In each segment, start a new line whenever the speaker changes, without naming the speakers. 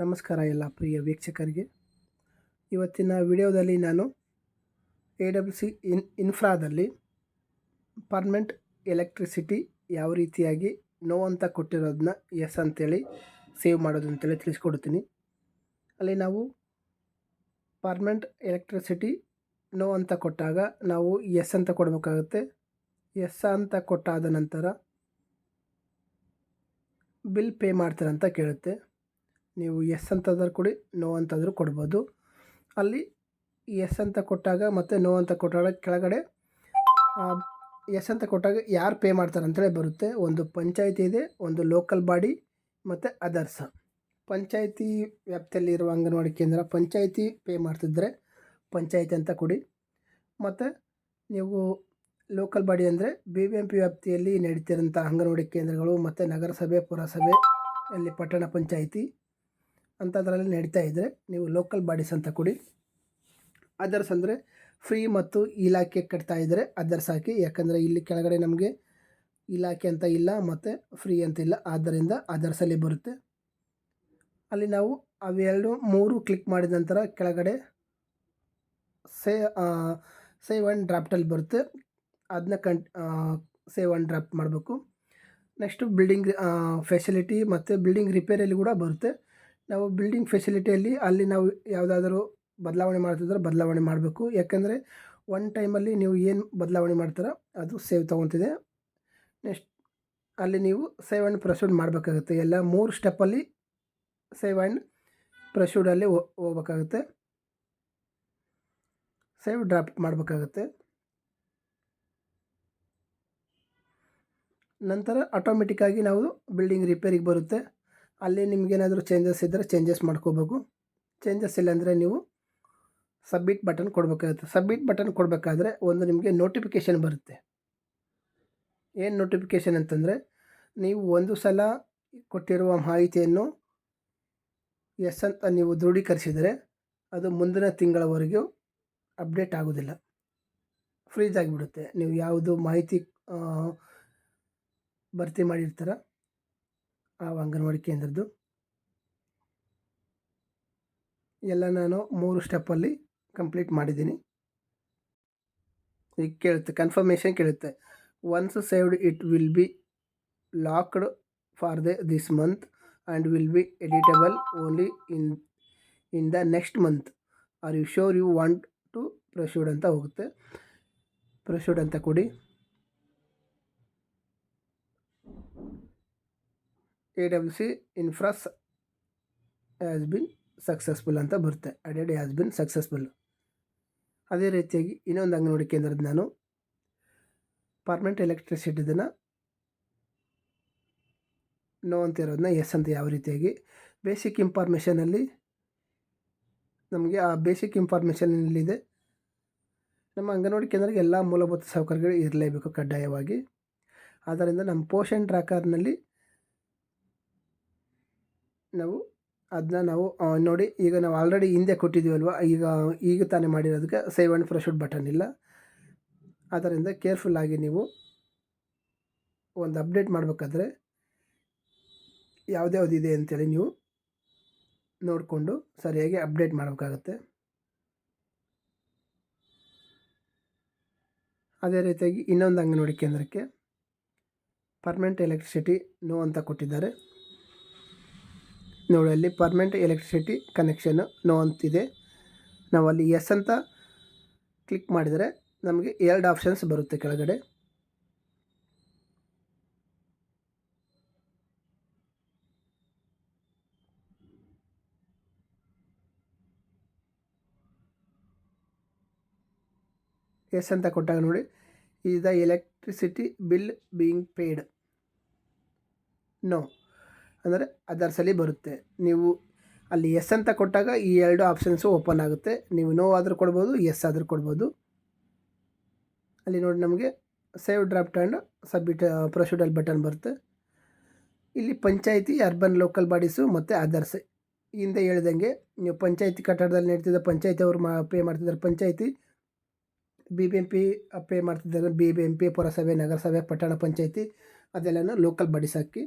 ನಮಸ್ಕಾರ ಎಲ್ಲ ಪ್ರಿಯ ವೀಕ್ಷಕರಿಗೆ. ಇವತ್ತಿನ ವಿಡಿಯೋದಲ್ಲಿ ನಾನು ಎ ಡಬ್ಲ್ಯೂ ಸಿ ಇನ್, ಇನ್ಫ್ರಾದಲ್ಲಿ ಪರ್ಮನೆಂಟ್ ಎಲೆಕ್ಟ್ರಿಸಿಟಿ ಯಾವ ರೀತಿಯಾಗಿ ನೋ ಅಂತ ಕೊಟ್ಟಿರೋದನ್ನ ಎಸ್ ಅಂತೇಳಿ ಸೇವ್ ಮಾಡೋದು ಅಂತೇಳಿ ತಿಳಿಸ್ಕೊಡ್ತೀನಿ. ಅಲ್ಲಿ ನಾವು ಪರ್ಮನೆಂಟ್ ಎಲೆಕ್ಟ್ರಿಸಿಟಿ ನೋ ಅಂತ ಕೊಟ್ಟಾಗ ನಾವು ಎಸ್ ಅಂತ ಕೊಡಬೇಕಾಗುತ್ತೆ. ಎಸ್ ಅಂತ ಕೊಟ್ಟಾದ ನಂತರ ಬಿಲ್ ಪೇ ಮಾಡ್ತಾರಂತ ಕೇಳುತ್ತೆ. ನೀವು ಎಸ್ ಅಂತಂದ್ರೆ ಕೊಡಿ ನೋ ಅಂತಂದರೂ ಕೊಡ್ಬೋದು. ಅಲ್ಲಿ ಎಸ್ ಅಂತ ಕೊಟ್ಟಾಗ ಮತ್ತು ನೋ ಅಂತ ಕೊಟ್ಟಾಗ ಕೆಳಗಡೆ ಎಸ್ ಅಂತ ಕೊಟ್ಟಾಗ ಯಾರು ಪೇ ಮಾಡ್ತಾರೆ ಅಂತೇಳಿ ಬರುತ್ತೆ. ಒಂದು ಪಂಚಾಯಿತಿ ಇದೆ, ಒಂದು ಲೋಕಲ್ ಬಾಡಿ ಮತ್ತು ಅದರ್ಸ ಪಂಚಾಯತಿ ವ್ಯಾಪ್ತಿಯಲ್ಲಿರುವ ಅಂಗನವಾಡಿ ಕೇಂದ್ರ ಪಂಚಾಯತಿ ಪೇ ಮಾಡ್ತಿದ್ರೆ ಪಂಚಾಯಿತಿ ಅಂತ ಕೊಡಿ. ಮತ್ತು ನೀವು ಲೋಕಲ್ ಬಾಡಿ ಅಂದರೆ ಬಿ ಬಿ ಎಂ ಪಿ ವ್ಯಾಪ್ತಿಯಲ್ಲಿ ನಡೀತಿರೋಂಥ ಅಂಗನವಾಡಿ ಕೇಂದ್ರಗಳು ಮತ್ತು ನಗರಸಭೆ ಪುರಸಭೆ ಅಲ್ಲಿ ಪಟ್ಟಣ ಪಂಚಾಯಿತಿ ಅಂಥದ್ರಲ್ಲಿ ನಡೀತಾ ಇದ್ದರೆ ನೀವು ಲೋಕಲ್ ಬಾಡೀಸ್ ಅಂತ ಕೊಡಿ. ಅದರ್ಸ್ ಅಂದರೆ ಫ್ರೀ ಮತ್ತು ಇಲಾಖೆ ಕಟ್ತಾ ಇದ್ದರೆ ಅದರ್ಸ್ ಹಾಕಿ, ಯಾಕಂದರೆ ಇಲ್ಲಿ ಕೆಳಗಡೆ ನಮಗೆ ಇಲಾಖೆ ಅಂತ ಇಲ್ಲ ಮತ್ತು ಫ್ರೀ ಅಂತ ಇಲ್ಲ, ಆದ್ದರಿಂದ ಅದರ್ಸಲ್ಲಿ ಬರುತ್ತೆ. ಅಲ್ಲಿ ನಾವು ಅವೆರಡು ಮೂರು ಕ್ಲಿಕ್ ಮಾಡಿದ ನಂತರ ಕೆಳಗಡೆ ಸೇ ಸೇವ್ ಆ್ಯಂಡ್ ಡ್ರಾಫ್ಟಲ್ಲಿ ಬರುತ್ತೆ. ಅದನ್ನ ಕಂ ಸೇವ್ ಆ್ಯಂಡ್ ಡ್ರಾಫ್ಟ್ ಮಾಡಬೇಕು. ನೆಕ್ಸ್ಟು ಬಿಲ್ಡಿಂಗ್ ಫೆಸಿಲಿಟಿ ಮತ್ತು ಬಿಲ್ಡಿಂಗ್ ರಿಪೇರಿಯಲ್ಲಿ ಕೂಡ ಬರುತ್ತೆ. ನಾವು ಬಿಲ್ಡಿಂಗ್ ಫೆಸಿಲಿಟಿಯಲ್ಲಿ ಅಲ್ಲಿ ನಾವು ಯಾವುದಾದರೂ ಬದಲಾವಣೆ ಮಾಡ್ತಿದ್ರೆ ಬದಲಾವಣೆ ಮಾಡಬೇಕು. ಯಾಕೆಂದರೆ ಒನ್ ಟೈಮಲ್ಲಿ ನೀವು ಏನು ಬದಲಾವಣೆ ಮಾಡ್ತೀರ, ಅದು ಸೇವ್ ತೊಗೊತಿದೆ. ನೆಕ್ಸ್ಟ್ ಅಲ್ಲಿ ನೀವು ಸೇವ್ ಆ್ಯಂಡ್ ಪ್ರೊಸೀಡ್ ಮಾಡಬೇಕಾಗುತ್ತೆ. ಎಲ್ಲ ಮೂರು ಸ್ಟೆಪ್ಪಲ್ಲಿ ಸೇವ್ ಆ್ಯಂಡ್ ಪ್ರೊಸೀಡಲ್ಲಿ ಹೋಗ್ಬೇಕಾಗುತ್ತೆ. ಸೇವ್ ಡ್ರಾಪ್ ಮಾಡಬೇಕಾಗುತ್ತೆ. ನಂತರ ಆಟೋಮೆಟಿಕ್ಕಾಗಿ ನಾವು ಬಿಲ್ಡಿಂಗ್ ರಿಪೇರಿಗೆ ಬರುತ್ತೆ. ಅಲ್ಲಿ ನಿಮಗೇನಾದರೂ ಚೇಂಜಸ್ ಇದ್ದರೆ ಚೇಂಜಸ್ ಮಾಡ್ಕೋಬೇಕು. ಚೇಂಜಸ್ ಇಲ್ಲಾಂದರೆ ನೀವು ಸಬ್ಮಿಟ್ ಬಟನ್ ಕೊಡಬೇಕಾಗುತ್ತೆ. ಸಬ್ಮಿಟ್ ಬಟನ್ ಕೊಡಬೇಕಾದ್ರೆ ಒಂದು ನಿಮಗೆ ನೋಟಿಫಿಕೇಷನ್ ಬರುತ್ತೆ. ಏನು ನೋಟಿಫಿಕೇಷನ್ ಅಂತಂದರೆ ನೀವು ಒಂದು ಸಲ ಕೊಟ್ಟಿರುವ ಮಾಹಿತಿಯನ್ನು ಎಸ್ ಅಂತ ನೀವು ದೃಢೀಕರಿಸಿದರೆ ಅದು ಮುಂದಿನ ತಿಂಗಳವರೆಗೂ ಅಪ್ಡೇಟ್ ಆಗೋದಿಲ್ಲ ಫ್ರೀಜ್ ಆಗಿಬಿಡುತ್ತೆ. ನೀವು ಯಾವುದು ಮಾಹಿತಿ ಭರ್ತಿ ಮಾಡಿರ್ತೀರ ಆ ಅಂಗನವಾಡಿ ಕೇಂದ್ರದ್ದು. ಎಲ್ಲ ನಾನು ಮೂರು ಸ್ಟೆಪ್ಪಲ್ಲಿ ಕಂಪ್ಲೀಟ್ ಮಾಡಿದ್ದೀನಿ. ಈಗ ಕೇಳುತ್ತೆ ಕನ್ಫರ್ಮೇಷನ್ ಕೇಳುತ್ತೆ. Once saved it will be locked for the this month and will be editable only in in the next month are you sure you want to proceed ಅಂತ ಹೋಗುತ್ತೆ. ಪ್ರೊಸೀಡ್ ಅಂತ ಕೊಡಿ. A W C infras as been successful ಅಂತ ಬರುತ್ತೆ. Added as been successful ಅದೇ ರೀತಿಯಾಗಿ ಇನ್ನೊಂದು ಅಂಗನವಾಡಿ ಕೇಂದ್ರದ ನಾನು. ಪರ್ಮನೆಂಟ್ ಎಲೆಕ್ಟ್ರಿಸಿಟಿದನ್ನು ನೋ ಅಂತ ಇರೋದನ್ನ ಎಸ್ ಅಂತ ಯಾವ ರೀತಿಯಾಗಿ. ಬೇಸಿಕ್ ಇನ್ಫಾರ್ಮೇಷನಲ್ಲಿ ನಮಗೆ ಆ ಬೇಸಿಕ್ ಇನ್ಫಾರ್ಮೇಷನಲ್ಲಿದೆ ನಮ್ಮ ಅಂಗನವಾಡಿ ಕೇಂದ್ರಕ್ಕೆ ಎಲ್ಲ ಮೂಲಭೂತ ಸೌಕರ್ಯಗಳು ಇರಲೇಬೇಕು ಕಡ್ಡಾಯವಾಗಿ. ಆದ್ದರಿಂದ ನಮ್ಮ ಪೋಷಣ್ ಟ್ರ್ಯಾಕರ್ನಲ್ಲಿ ನಾವು ಅದನ್ನ ನಾವು ನೋಡಿ, ಈಗ ನಾವು ಆಲ್ರೆಡಿ ಹಿಂದೆ ಕೊಟ್ಟಿದ್ದೀವಲ್ವ, ಈಗ ಈಗ ತಾನೇ ಮಾಡಿರೋದಕ್ಕೆ ಸೇವ್ ಆ್ಯಂಡ್ ಫ್ರೆಶ್ ಬಟನ್ ಇಲ್ಲ. ಆದ್ದರಿಂದ ಕೇರ್ಫುಲ್ಲಾಗಿ ನೀವು ಒಂದು ಅಪ್ಡೇಟ್ ಮಾಡಬೇಕಾದ್ರೆ ಯಾವುದ್ಯಾವುದಿದೆ ಅಂತೇಳಿ ನೀವು ನೋಡಿಕೊಂಡು ಸರಿಯಾಗಿ ಅಪ್ಡೇಟ್ ಮಾಡಬೇಕಾಗತ್ತೆ. ಅದೇ ರೀತಿಯಾಗಿ ಇನ್ನೊಂದು ಅಂಗನವಾಡಿ ಕೇಂದ್ರಕ್ಕೆ ಪರ್ಮನೆಂಟ್ ಎಲೆಕ್ಟ್ರಿಸಿಟಿ ನೋ ಅಂತ ಕೊಟ್ಟಿದ್ದಾರೆ. ನೋಡಿ ಅಲ್ಲಿ ಪರ್ಮನೆಂಟ್ ಎಲೆಕ್ಟ್ರಿಸಿಟಿ ಕನೆಕ್ಷನ್ನು ನೋ ಅಂತಿದೆ. ನಾವು ಅಲ್ಲಿ ಎಸ್ ಅಂತ ಕ್ಲಿಕ್ ಮಾಡಿದರೆ ನಮಗೆ ಎರಡು ಆಪ್ಷನ್ಸ್ ಬರುತ್ತೆ ಕೆಳಗಡೆ. ಎಸ್ ಅಂತ ಕೊಟ್ಟಾಗ ನೋಡಿ is the electricity bill being paid? No. ಅಂದರೆ ಅದರ್ಸಲ್ಲಿ ಬರುತ್ತೆ. ನೀವು ಅಲ್ಲಿ ಎಸ್ ಅಂತ ಕೊಟ್ಟಾಗ ಈ ಎರಡು ಆಪ್ಷನ್ಸು ಓಪನ್ ಆಗುತ್ತೆ. ನೀವು ನೋ ಆದರೂ ಕೊಡ್ಬೋದು ಎಸ್ ಆದರೂ ಕೊಡ್ಬೋದು. ಅಲ್ಲಿ ನೋಡಿ ನಮಗೆ ಸೇವ್ ಡ್ರಾಫ್ಟ್ ಆ್ಯಂಡ್ ಸಬ್ಮಿಟ್ ಪ್ರೊಸೀಡಲ್ ಬಟನ್ ಬರುತ್ತೆ. ಇಲ್ಲಿ ಪಂಚಾಯಿತಿ ಅರ್ಬನ್ ಲೋಕಲ್ ಬಾಡೀಸು ಮತ್ತು ಅದರ್ಸ್ ಹಿಂದೆ ಹೇಳ್ದಂಗೆ ನೀವು ಪಂಚಾಯಿತಿ ಕಟ್ಟಡದಲ್ಲಿ ನಡೀತಿದ್ದ ಪಂಚಾಯಿತಿ ಅವರು ಮಾ ಪೇ ಮಾಡ್ತಿದ್ದಾರೆ. Panchayat B B M P pay ಮಾಡ್ತಿದ್ದಾರೆ. ಬಿ ಬಿ ಎಂ ಪಿ ಪುರಸಭೆ, ನಗರಸಭೆ, ಪಟ್ಟಣ ಪಂಚಾಯಿತಿ ಅದೆಲ್ಲನೂ ಲೋಕಲ್ ಬಾಡೀಸ್ ಹಾಕಿ.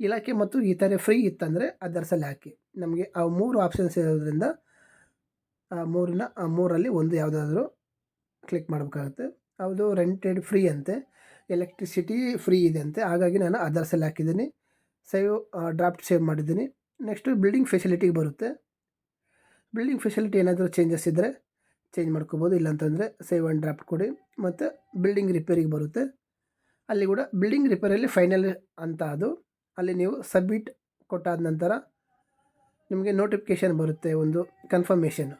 ಇಲಾಖೆ ಮತ್ತು ಇತರೆ ಫ್ರೀ ಇತ್ತಂದರೆ ಅದರ್ಸಲ್ಲಿ ಹಾಕಿ ನಮಗೆ ಆ ಮೂರು ಆಪ್ಷನ್ಸ್ ಇರೋದ್ರಿಂದ ಆ ಮೂರಿನ, ಆ ಮೂರಲ್ಲಿ ಒಂದು ಯಾವುದಾದ್ರೂ ಕ್ಲಿಕ್ ಮಾಡಬೇಕಾಗುತ್ತೆ. ಅದು ರೆಂಟೆಡ್ ಫ್ರೀ ಅಂತೆ. ಎಲೆಕ್ಟ್ರಿಸಿಟಿ ಫ್ರೀ ಇದೆ ಅಂತೆ. ಹಾಗಾಗಿ ನಾನು ಅದರ್ಸಲ್ಲಿ ಹಾಕಿದ್ದೀನಿ ಸೇವ್ ಡ್ರಾಫ್ಟ್ ಸೇವ್ ಮಾಡಿದ್ದೀನಿ. ನೆಕ್ಸ್ಟು ಬಿಲ್ಡಿಂಗ್ ಫೆಸಿಲಿಟಿಗೆ ಬರುತ್ತೆ. ಬಿಲ್ಡಿಂಗ್ ಫೆಸಿಲಿಟಿ ಏನಾದರೂ ಚೇಂಜಸ್ ಇದ್ದರೆ ಚೇಂಜ್ ಮಾಡ್ಕೋಬೋದು. ಇಲ್ಲಾಂತಂದರೆ ಸೇವ್ ಆ್ಯಂಡ್ ಡ್ರಾಫ್ಟ್ ಕೊಡಿ. ಮತ್ತು ಬಿಲ್ಡಿಂಗ್ ರಿಪೇರಿಗೆ ಬರುತ್ತೆ. ಅಲ್ಲಿ ಕೂಡ ಬಿಲ್ಡಿಂಗ್ ರಿಪೇರಲ್ಲಿ ಫೈನಲ್ ಅಂತ ಅದು. ಅಲ್ಲಿ ನೀವು ಸಬ್ಮಿಟ್ ಕೊಟ್ಟಾದ ನಂತರ ನಿಮಗೆ ನೋಟಿಫಿಕೇಷನ್ ಬರುತ್ತೆ ಒಂದು ಕನ್ಫರ್ಮೇಷನ್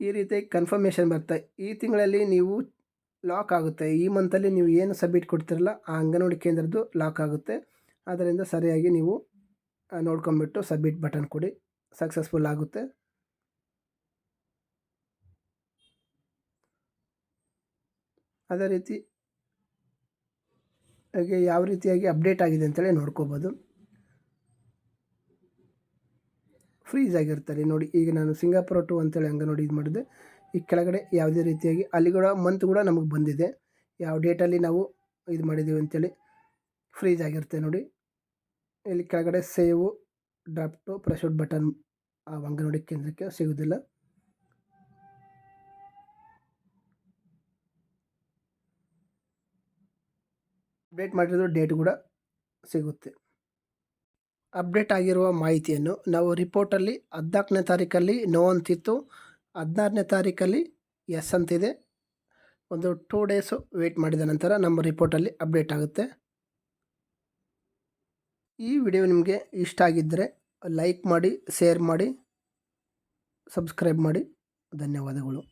ಈ ರೀತಿ ಕನ್ಫರ್ಮೇಷನ್ ಬರುತ್ತೆ. ಈ ತಿಂಗಳಲ್ಲಿ ನೀವು ಲಾಕ್ ಆಗುತ್ತೆ. ಈ ಮಂತಲ್ಲಿ ನೀವು ಏನು ಸಬ್ಮಿಟ್ ಕೊಡ್ತಿರಲ್ಲ ಆ ಅಂಗನವಾಡಿ ಕೇಂದ್ರದ್ದು ಲಾಕ್ ಆಗುತ್ತೆ. ಆದ್ದರಿಂದ ಸರಿಯಾಗಿ ನೀವು ನೋಡ್ಕೊಂಬಿಟ್ಟು ಸಬ್ಮಿಟ್ ಬಟನ್ ಕೊಡಿ. ಸಕ್ಸಸ್ಫುಲ್ ಆಗುತ್ತೆ. ಅದೇ ರೀತಿ ಹಾಗೆ ಯಾವ ರೀತಿಯಾಗಿ ಅಪ್ಡೇಟ್ ಆಗಿದೆ ಅಂತೇಳಿ ನೋಡ್ಕೋಬೋದು. ಫ್ರೀಸ್ ಆಗಿರ್ತಾರೆ ನೋಡಿ, ಈಗ ನಾನು ಸಿಂಗಾಪುರ ಟು ಅಂತೇಳಿ ನೋಡಿ ಇದು ಮಾಡಿದೆ. ಈ ಕೆಳಗಡೆ ಯಾವುದೇ ರೀತಿಯಾಗಿ ಅಲ್ಲಿ ಕೂಡ ಮಂತ್ ಕೂಡ ನಮಗೆ ಬಂದಿದೆ. ಯಾವ ಡೇಟಲ್ಲಿ ನಾವು ಇದು ಮಾಡಿದ್ದೀವಿ ಅಂತೇಳಿ ಫ್ರೀಸ್ ಆಗಿರುತ್ತೆ ನೋಡಿ. ಇಲ್ಲಿ ಕೆಳಗಡೆ ಸೇವು ಡ್ರಾಫ್ಟು ಪ್ರೆಶೌಟ್ ಬಟನ್ ಆ ಅಂಗನವಾಡಿ ಕೇಂದ್ರಕ್ಕೆ ಸಿಗೋದಿಲ್ಲ. ಅಪ್ಡೇಟ್ ಮಾಡಿರೋ ಡೇಟ್ ಕೂಡ ಸಿಗುತ್ತೆ. ಅಪ್ಡೇಟ್ ಆಗಿರುವ ಮಾಹಿತಿಯನ್ನು ನಾವು ರಿಪೋರ್ಟಲ್ಲಿ ಹದಿನಾಲ್ಕನೇ ತಾರೀಕಲ್ಲಿ ನೋ ಅಂತಿತ್ತು. ಹದಿನಾರನೇ ತಾರೀಕಲ್ಲಿ ಎಸ್ ಅಂತಿದೆ. ಒಂದು ಟೂ ಡೇಸು ವೆಯ್ಟ್ ಮಾಡಿದ ನಂತರ ನಮ್ಮ ರಿಪೋರ್ಟಲ್ಲಿ ಅಪ್ಡೇಟ್ ಆಗುತ್ತೆ. ಈ ವಿಡಿಯೋ ನಿಮಗೆ ಇಷ್ಟ ಆಗಿದ್ದರೆ ಲೈಕ್ ಮಾಡಿ ಶೇರ್ ಮಾಡಿ ಸಬ್ಸ್ಕ್ರೈಬ್ ಮಾಡಿ. ಧನ್ಯವಾದಗಳು.